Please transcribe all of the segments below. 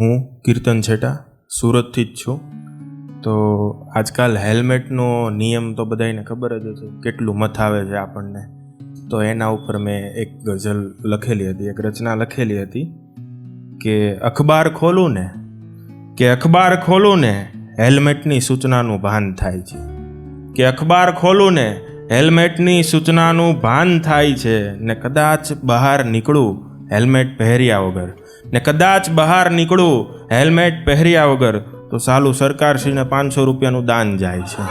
હું કીર્તન છેટા, સુરતથી જ છું. તો આજકાલ હેલ્મેટનો નિયમ તો બધાને ખબર જ છે કેટલું મથાવે છે આપણને. તો એના ઉપર મેં એક ગઝલ લખેલી હતી, એક રચના લખેલી હતી કે અખબાર ખોલું ને, કે અખબાર ખોલું ને, હેલ્મેટની સૂચનાનું ભાન થાય છે. કે અખબાર ખોલું ને, હેલ્મેટની સૂચનાનું ભાન થાય છે ને કદાચ બહાર નીકળું, હેલ્મેટ પહેર્યા વગર. ને કદાચ બહાર નીકળું, હેલ્મેટ પહેર્યા વગર, તો સાલું સરકારશ્રીને પાંચસો રૂપિયાનું દાન જાય છે.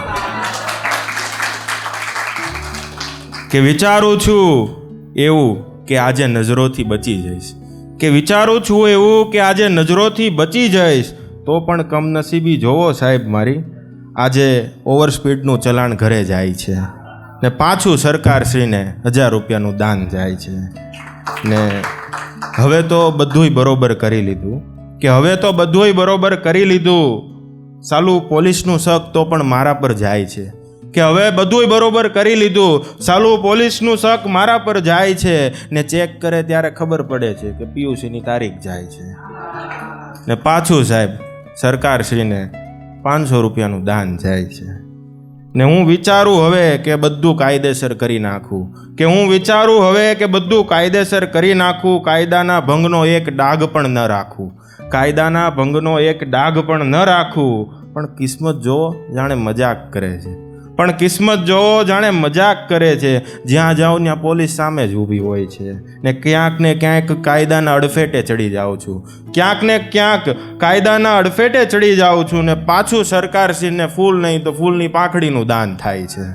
કે વિચારું છું એવું કે આજે નજરોથી બચી જઈશ. કે વિચારું છું એવું કે આજે નજરોથી બચી જઈશ, તો પણ કમનસીબી જોવો સાહેબ મારી, આજે ઓવર સ્પીડનું ચલાણ ઘરે જાય છે. ને પાછું સરકારશ્રીને હજાર રૂપિયાનું દાન જાય છે. ને હવે તો બધુંય બરોબર કરી લીધું. કે હવે તો બધુંય બરોબર કરી લીધું. સાલું પોલીસનું શક તો પણ મારા પર જાય છે. કે હવે બધુંય બરોબર કરી લીધું. સાલું પોલીસનું શક મારા પર જાય છે. ને ચેક કરે ત્યારે ખબર પડે છે કે પીયુસીની તારીખ જાય છે. ને પાછું સાહેબ, સરકારશ્રીને પાંચસો રૂપિયાનું દાન જાય છે. ને હું વિચારું હવે કે બધું કાયદેસર કરી નાખું. કે હું વિચારું હવે કે બધું કાયદેસર કરી નાખું, કાયદાના ભંગનો એક ડાઘ પણ ન રાખું. કાયદાના ભંગનો એક ડાઘ પણ ન રાખું. પણ કિસ્મત જો જાણે મજાક કરે છે. પણ કિસ્મત જો જાણે મજાક કરે છે. જ્યાં જાઉં ત્યાં પોલીસ સામે જ ઊભી હોય છે. ને ક્યાંક ને ક્યાંક કાયદાના અડફેટે ચડી જાઉં છું. ક્યાંક ને ક્યાંક કાયદાના અડફેટે ચડી જાઉં છું ને પાછું સરકારશ્રીને ફૂલ નહીં તો ફૂલની પાંખડીનું દાન થાય છે.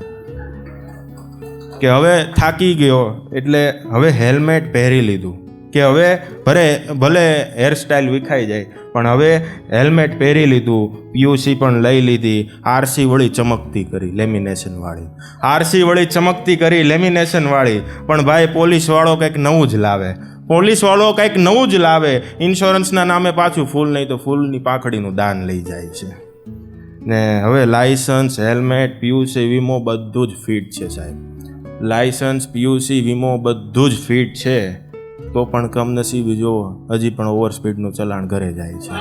કે હવે થાકી ગયો, એટલે હવે હેલ્મેટ પહેરી લીધું. કે હવે ભલે ભલે હેરસ્ટાઇલ વિખાઈ જાય, પણ હવે હેલ્મેટ પહેરી લીધું પીયુસી પણ લઈ લીધી આરસી વળી ચમકતી કરી લેમિનેશનવાળી આરસી વળી ચમકતી કરી લેમિનેશનવાળી પણ ભાઈ પોલીસવાળો કંઈક નવું જ લાવે. પોલીસવાળો કંઈક નવું જ લાવે. ઇન્સ્યોરન્સના નામે પાછું ફૂલ નહીં તો ફૂલની પાખડીનું દાન લઈ જાય છે. ને હવે લાયસન્સ હેલ્મેટ પીયુસી વીમો બધું જ ફિટ છે સાહેબ. લાયસન્સ પીયુસી વીમો બધું જ ફિટ છે. તો પણ કમનસીબી જો હજી પણ ઓવર સ્પીડનું ચલાણ ઘરે જાય છે.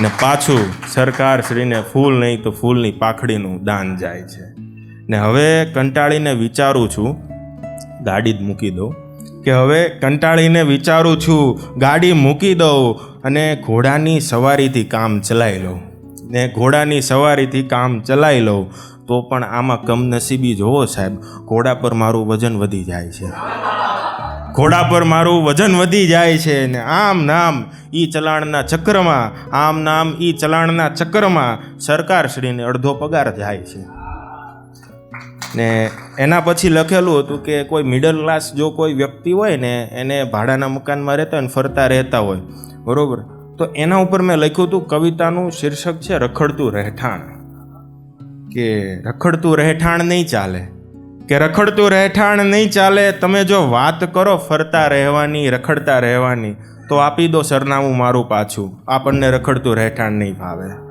ને પાછું સરકારશ્રીને ફૂલ નહીં તો ફૂલની પાખડીનું દાન જાય છે. ને હવે કંટાળીને વિચારું છું, ગાડી જ મૂકી દઉં, કે હવે કંટાળીને વિચારું છું, ગાડી મૂકી દઉં અને ઘોડાની સવારીથી કામ ચલાવી લઉં. ને ઘોડાની સવારીથી કામ ચલાવી લઉં, તો પણ આમાં કમનસીબી જોવો સાહેબ, ઘોડા પર મારું વજન વધી જાય છે. ઘોડા પર મારું વજન વધી જાય છે ને આમ નામ ઈ ચલાણના ચક્રમાં, આમ નામ ઈ ચલાણના ચક્રમાં સરકારશ્રીને અડધો પગાર જાય છે. ને એના પછી લખેલું હતું કે કોઈ મિડલ ક્લાસ જો કોઈ વ્યક્તિ હોય ને, એને ભાડાના મકાનમાં રહેતા હોય ને ફરતા રહેતા હોય, બરોબર? તો એના ઉપર મેં લખ્યું હતું, કવિતાનું શીર્ષક છે રખડતું રહેઠાણ. કે રખડતું રહેઠાણ નહીં ચાલે. કે રખડતું રહેઠાણ નહીં ચાલે, તમે જો વાત કરો ફરતા રહેવાની, રખડતા રહેવાની, તો આપી દો સરનામું મારું પાછું. આપણને રખડતું રહેઠાણ નહીં ભાવે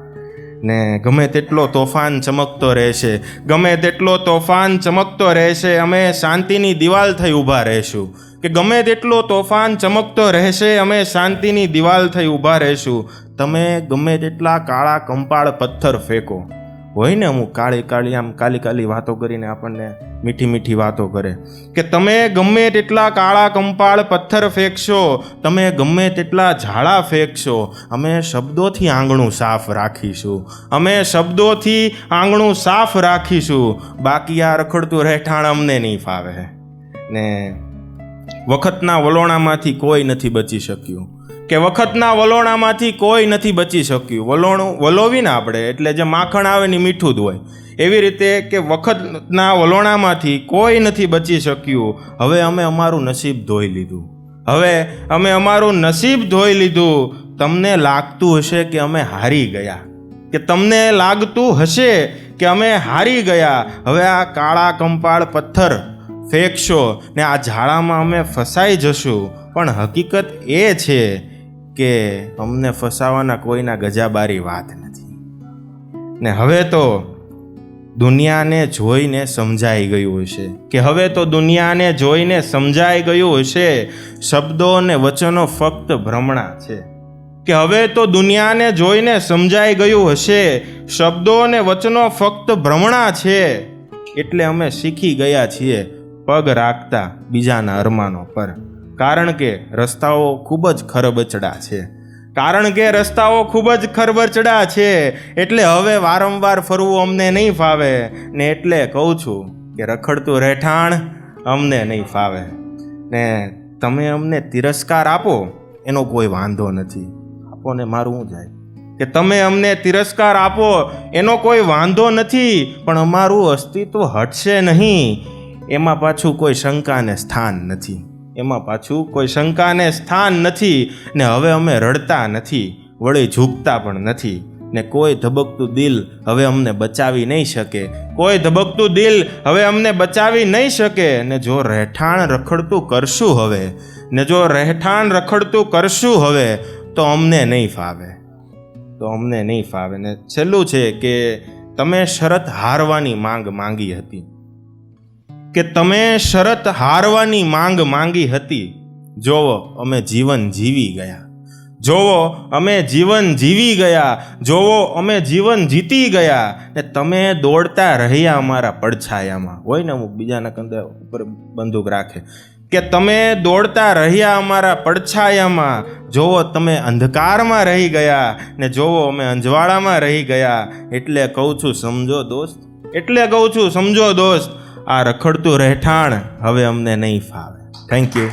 ને ગમે તેટલો તોફાન ચમકતો રહેશે, ગમે તેટલો તોફાન ચમકતો રહેશે, અમે શાંતિની દિવાલ થઈ ઊભા રહેશું. કે ગમે તેટલો તોફાન ચમકતો રહેશે, અમે શાંતિની દિવાલ થઈ ઊભા રહેશું. તમે ગમે તેટલા કાળા કંપાળ પથ્થર ફેંકો. હોય ને અમુક કાળી કાળી, આમ કાલી કાલી વાતો કરીને આપણને મીઠી મીઠી વાતો કરે. કે તમે ગમે તેટલા કાળા કંપાળ પથ્થર ફેંકશો, તમે ગમે તેટલા ઝાડા ફેંકશો, અમે શબ્દોથી આંગણું સાફ રાખીશું. અમે શબ્દોથી આંગણું સાફ રાખીશું. બાકી આ રખડતું રહેઠાણ અમને નહીં ફાવે. ને વખતના વલોણામાંથી કોઈ નથી બચી શક્યું. કે વખતના વલોણામાંથી કોઈ નથી બચી શક્યું. વલોણું વલોવીને આપણે, એટલે જે માખણ આવે ને મીઠું જ હોય. એવી રીતે કે વખતના વલોણામાંથી કોઈ નથી બચી શક્યું. હવે અમે અમારું નસીબ ધોઈ લીધું. હવે અમે અમારું નસીબ ધોઈ લીધું. તમને લાગતું હશે કે અમે હારી ગયા. કે તમને લાગતું હશે કે અમે હારી ગયા. હવે આ કાળા કંપાળ પથ્થર ફેંકશો ને આ ઝાડામાં અમે ફસાઈ જશું. પણ હકીકત એ છે કે અમને ફસાવાના કોઈના ગજાબારી વાત નથી. ને હવે તો દુનિયાને જોઈને સમજાઈ ગયું હશે. કે હવે તો દુનિયાને જોઈને સમજાઈ ગયું હશે. શબ્દો અને વચનો ફક્ત ભ્રમણા છે. કે હવે તો દુનિયાને જોઈને સમજાઈ ગયું હશે. શબ્દો અને વચનો ફક્ત ભ્રમણા છે. એટલે અમે શીખી ગયા છીએ પગ રાખતા બીજાના અરમાનો પર. કારણ કે રસ્તાઓ ખૂબ જ ખરબચડા છે. કારણ કે રસ્તાઓ ખૂબ જ ખરબચડા છે. એટલે હવે વારંવાર ફરવું અમને નહીં ફાવે. ને એટલે કહું છું કે રખડતું રહેઠાણ અમને નહીં ફાવે. ને તમે અમને તિરસ્કાર આપો, એનો કોઈ વાંધો નથી. આપો ને મારું જાય? કે તમે અમને તિરસ્કાર આપો, એનો કોઈ વાંધો નથી. પણ અમારું અસ્તિત્વ હટશે નહીં. એમાં પાછું કોઈ શંકાને સ્થાન નથી. એમાં પાછું કોઈ શંકાને સ્થાન નથી ને હવે અમે રડતા નથી, વળી ઝૂકતા પણ નથી ને કોઈ ધબકતું દિલ હવે અમને બચાવી નહીં શકે. કોઈ ધબકતું દિલ હવે અમને બચાવી નહીં શકે ને જો રહેઠાણ રખડતું કરશું હવે, ને જો રહેઠાણ રખડતું કરશું હવે, તો અમને નહીં ફાવે. તો અમને નહીં ફાવે. ને છેલ્લું છે કે તમે શરત હારવાની માંગ માંગી હતી. કે તમે શરત હારવાની માંગ માંગી હતી? જોવો, અમે જીવન જીવી ગયા. જોવો, અમે જીવન જીવી ગયા. જોવો, અમે જીવન જીતી ગયા. ને તમે દોડતા રહ્યા અમારા પડછાયામાં. હોય ને અમુક બીજાના કંદે ઉપર બંદૂક રાખે. કે તમે દોડતા રહ્યા અમારા પડછાયામાં. જોવો, તમે અંધકારમાં રહી ગયા. ને જોવો, અમે અંજવાળામાં રહી ગયા. એટલે કહું છું, સમજો દોસ્ત. એટલે કહું છું, સમજો દોસ્ત. આ રખડતું રહેઠાણ હવે અમને નહીં ફાવે. Thank you